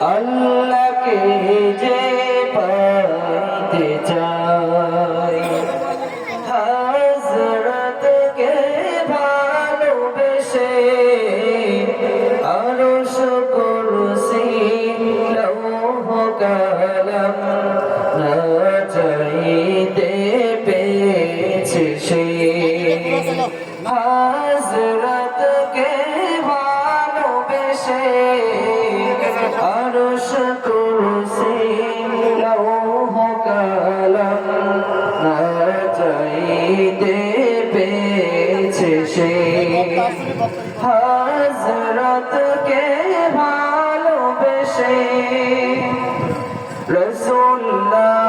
আল্লাহকে যে পাইতে চাই। হযরতকে ভালোবেসে আরশ কুরসি, লৌহ কলম না চাইতে পেয়েছে সে। হযরতকে ভালোবেসে আরশ কুরসি লৌহ কলম না চাইতে পেয়েছে সে। হজরত কে ভালোবেসে। রসুল্লাহ